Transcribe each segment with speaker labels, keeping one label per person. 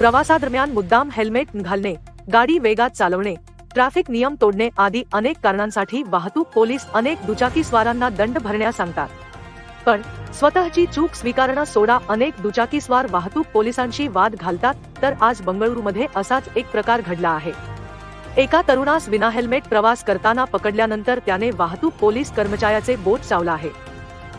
Speaker 1: प्रवासादरम्यान मुद्दाम हेल्मेट घालणे गाडी वेगात चालवणे ट्रॅफिक नियम तोडणे आदी अनेक कारणांसाठी वाहतूक पोलीस अनेक दुचाकीस्वारांना दंड भरण्यास सांगतात. पण स्वतःची चूक स्वीकारणं सोडा अनेक दुचाकीस्वार वाहतूक पोलिसांशी वाद घालतात तर आज बंगळुरूमध्ये असाच एक प्रकार घडला आहे. एका तरुणास विना हेल्मेट प्रवास करताना पकडल्यानंतर त्याने वाहतूक पोलीस कर्मचाऱ्याचे बोट चावला आहे.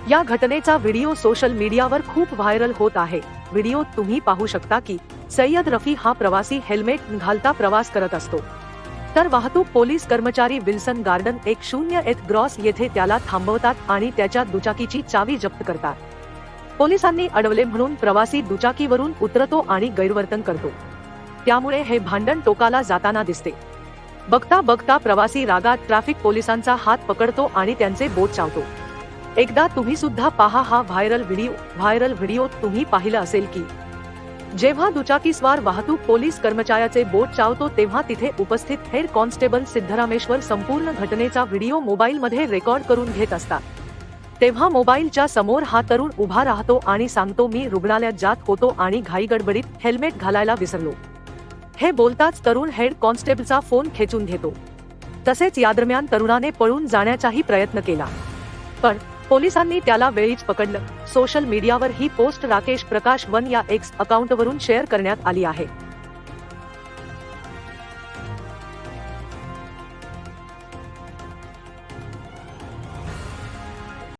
Speaker 1: या घटनेचा व्हिडिओ सोशल मीडियावर खूप व्हायरल होत आहे. व्हिडिओ तुम्ही पाहू शकता की सय्यद रफी हा प्रवासी हेल्मेट घालता प्रवास करत असतो. तर वाहतूक पोलीस कर्मचारी विल्सन गार्डन एक शून्य एथ ग्रॉस येथे त्याला थांबवतात आणि त्याच्या दुचाकीची चावी जप्त करतात. पोलिसांनी अडवले म्हणून प्रवासी दुचाकीवरून उतरतो आणि गैरवर्तन करतो. त्यामुळे हे भांडण टोकाला जाताना दिसते. बघता बघता प्रवासी रागात ट्रॅफिक पोलिसांचा हात पकडतो आणि त्यांचे बोट चावतो. एकदा तुम्ही सुद्धा पहा हा व्हायरल व्हिडिओ व्हायरल व्हिडिओ तुम्ही पाहिलं असेल की जेव्हा दुचाकीस्वार वाहतूक पोलीस कर्मचाऱ्याचे बोट चावतो तेव्हा तिथे उपस्थित हेड कॉन्स्टेबल सिद्धरामेश्वर संपूर्ण घटनेचा व्हिडिओ मोबाईलमध्ये रेकॉर्ड करून घेत असतात. तेव्हा मोबाईलच्या समोर हा तरुण उभा राहतो आणि सांगतो मी रुग्णालयात जात होतो आणि घाईगडबडीत हेल्मेट घालायला विसरलो. हे बोलताच तरुण हेड कॉन्स्टेबलचा फोन खेचून घेतो. तसेच यादरम्यान तरुणाने पळून जाण्याचाही प्रयत्न केला. पण पोलिसांनी त्याला वेळीच पकडलं. सोशल मीडियावर ही पोस्ट राकेश प्रकाश वन या एक्स अकाउंटवरून शेअर करण्यात आली आहे.